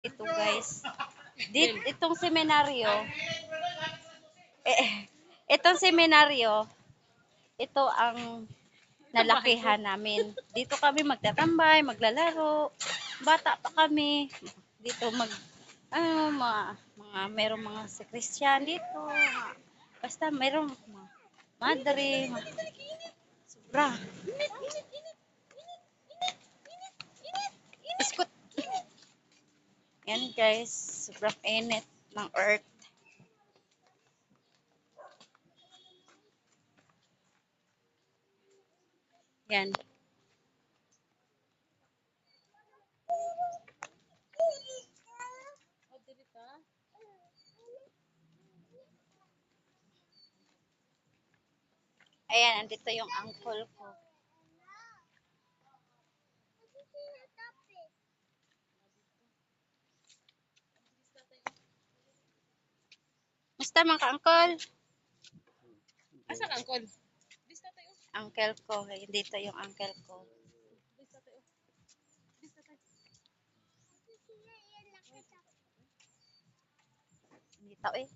Ito guys. Dit, itong seminaryo. Eh, itong seminaryo, ito ang nalakihan namin. Dito kami magtatambay, maglalaro. Bata pa kami. Dito mag ano, mga, mga merong mga si Christian dito. Basta merong mga madre. Mga, sobra. Yan guys, sobrang init ng earth. Yan. Ayan, andito yung uncle ko. Musta mga ka-uncle? Asan angkol? Bis na tayo. Uncle ko. Ayan, Dito yung uncle ko. Bis na tayo. Bis na tayo. Dito eh.